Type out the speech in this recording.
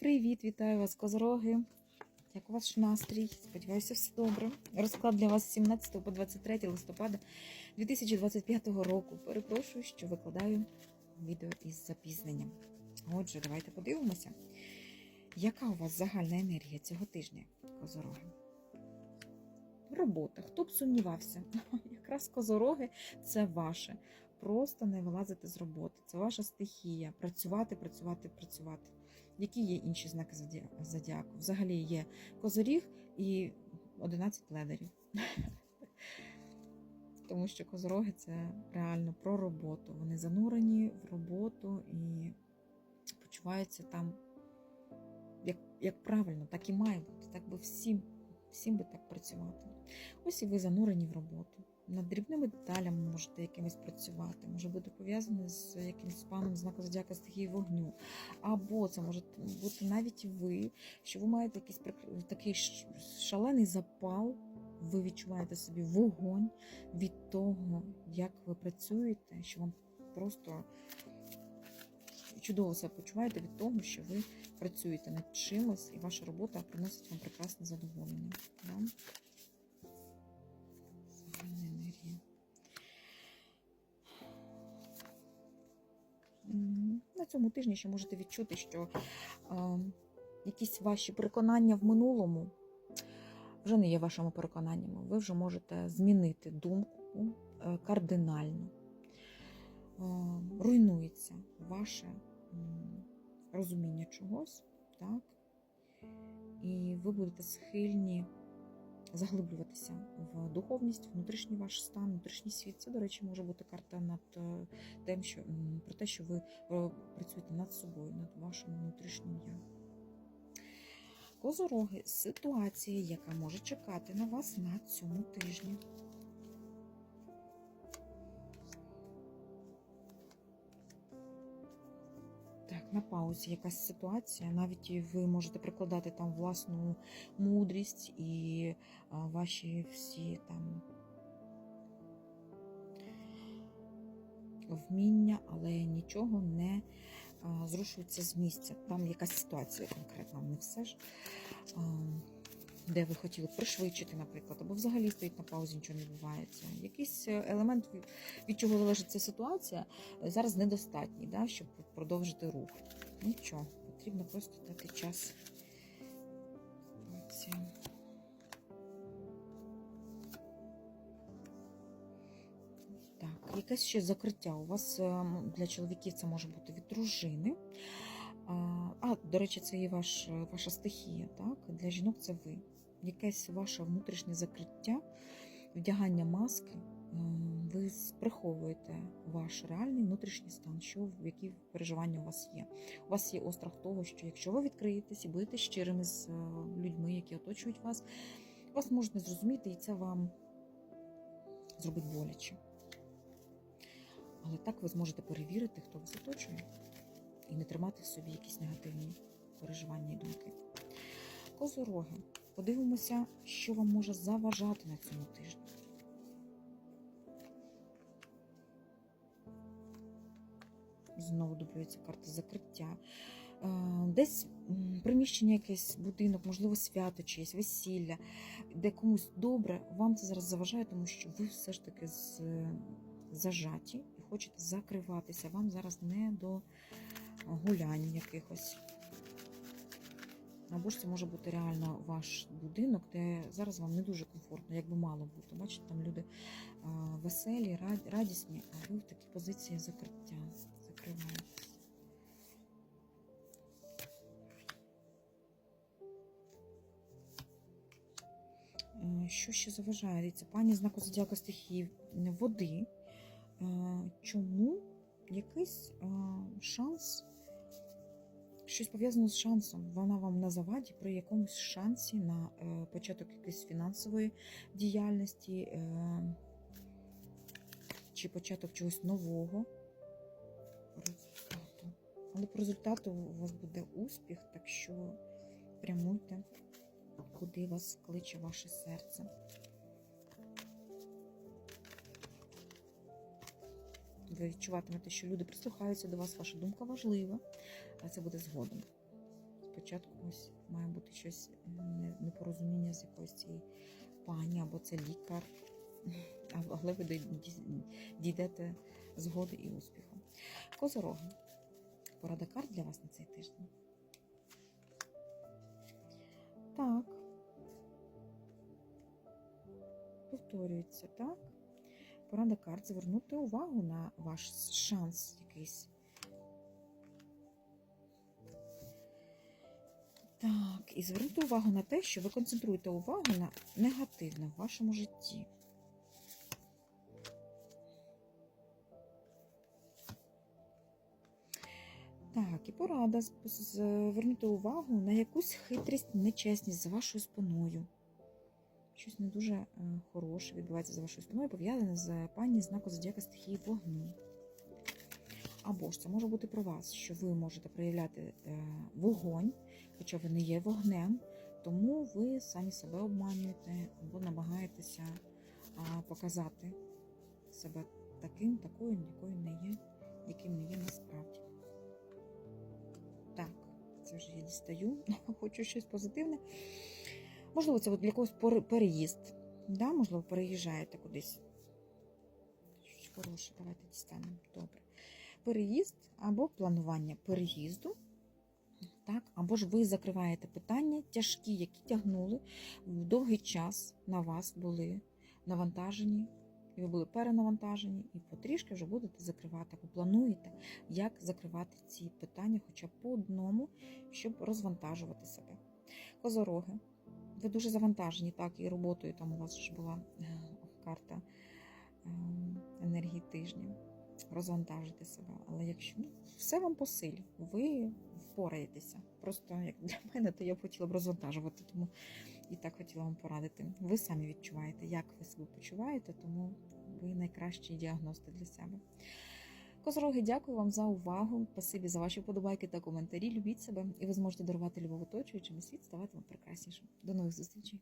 Привіт, вітаю вас, козороги. Як у ваш настрій? Сподіваюся, все добре. Розклад для вас з 17 по 23 листопада 2025 року. Перепрошую, що викладаю відео із запізненням. Отже, давайте подивимося, яка у вас загальна енергія цього тижня, козороги. Робота. Хто б сумнівався? Якраз козороги це ваше. Просто не вилазити з роботи. Це ваша стихія. Працювати, працювати, працювати. Які є інші знаки зодіа- зодіаку? Взагалі є козоріг і 11 ледарів. Тому що козороги це реально про роботу. Вони занурені в роботу і почуваються там як, як правильно, так і має бути. Так би всім, всім би так працювати. Ось і ви занурені в роботу. Над дрібними деталями можете якимось працювати, може бути пов'язане з якимось паном знаку зодіака стихії вогню. Або це може бути навіть ви, що ви маєте якийсь такий шалений запал, ви відчуваєте собі вогонь від того, як ви працюєте, що вам просто чудово себе почуваєте від того, що ви працюєте над чимось, і ваша робота приносить вам прекрасне задоволення. Да? Цьому тижні ще можете відчути, що е, якісь ваші переконання в минулому вже не є вашими переконаннями. Ви вже можете змінити думку е, кардинально. Е, руйнується ваше розуміння чогось, так? І ви будете схильні заглиблюватися в духовність, внутрішній ваш стан, внутрішній світ. Це, до речі, може бути карта над е, тим, що про те, що ви е, працюєте над собою, над вашим внутрішнім я. Козороги ситуація, яка може чекати на вас на цьому тижні. На паузі якась ситуація. Навіть ви можете прикладати там власну мудрість і ваші всі там вміння, але нічого не зрушується з місця. Там якась ситуація конкретна, не все ж. Де ви хотіли пришвидшити, наприклад, або взагалі стоїть на паузі, нічого не відбувається. Якийсь е, елемент, від- чого залежить ця ситуація, е, зараз недостатній, да, щоб продовжити рух. Нічого, потрібно просто дати час. Так, якесь ще закриття. У вас е, для чоловіків це може бути від дружини. А, до речі, це і ваш, ваша стихія, так? Для жінок це ви. Якесь ваше внутрішнє закриття, вдягання маски. Ви приховуєте ваш реальний внутрішній стан, що які переживання у вас є. У вас є острах того, що якщо ви відкриєтесь і будете щирими з е, людьми, які оточують вас, вас можуть не зрозуміти, і це вам зробить боляче. Але так ви зможете перевірити, хто вас оточує, і не тримати в собі якісь негативні переживання і думки. Козороги. Подивимося, що вам може заважати на цьому тижні. Знову дублюється карта закриття. Е, Десь приміщення, якесь будинок, можливо, свято чиєсь, весілля, де комусь добре, вам це зараз заважає, тому що ви все ж таки з, зажаті і хочете закриватися. Вам зараз не до гулянь якихось. Або ж це може бути реально ваш будинок, де зараз вам не дуже комфортно, як би мало бути. Бачите, там люди веселі, радісні, а ви в такій позиції закриття. Закриваєтесь. Що ще заважає? Дивіться, пані знаку зодіака стихії води. Чому якийсь шанс, щось пов'язане з шансом, вона вам на заваді при якомусь шансі на е, початок якоїсь фінансової діяльності е, чи початок чогось нового результату. Але по результату у вас буде успіх, так що прямуйте, куди вас кличе ваше серце. Ви відчуватимете, що люди прислухаються до вас, ваша думка важлива, але це буде згодом. Спочатку ось має бути щось непорозуміння з якоюсь цієї пані, або це лікар, але ви дійдете згоди і успіху. Козороги. Порада карт для вас на цей тиждень. Так. Повторюється, так? Порада карт звернути увагу на ваш шанс якийсь. І звернути увагу на те, що ви концентруєте увагу на негативне в вашому житті. Так, і порада звернути увагу на якусь хитрість, нечесність за вашою спиною. Щось не дуже е, хороше відбувається за вашою спиною, пов'язане з пані знаку зодіака стихії вогню. Або ж це може бути про вас, що ви можете проявляти е, вогонь, хоча ви не є вогнем, тому ви самі себе обманюєте або намагаєтеся показати себе таким, такою, якою не є, яким не є насправді. Так, це вже я дістаю, хочу щось позитивне. Можливо, це для когось переїзд. Да? Можливо, переїжджаєте кудись. Хороше, давайте дістанемо. Переїзд або планування переїзду. Так, або ж ви закриваєте питання тяжкі, які тягнули в довгий час на вас були навантажені, ви були перенавантажені, і потрішки вже будете закривати, або плануєте, як закривати ці питання, хоча б по одному, щоб розвантажувати себе. Козороги. Ви дуже завантажені, так, і роботою там у вас ж була е, карта е, енергії тижня. Розвантажити себе. Але якщо ну, все вам по силі, ви впораєтеся. Просто як для мене, то я б хотіла б розвантажувати, тому і так хотіла вам порадити. Ви самі відчуваєте, як ви себе почуваєте, тому ви найкращий діагности для себе. Козороги, дякую вам за увагу. Спасибі за ваші вподобайки та коментарі. Любіть себе, і ви зможете дарувати любов оточуючим і світ ставати вам прекраснішим. До нових зустрічей!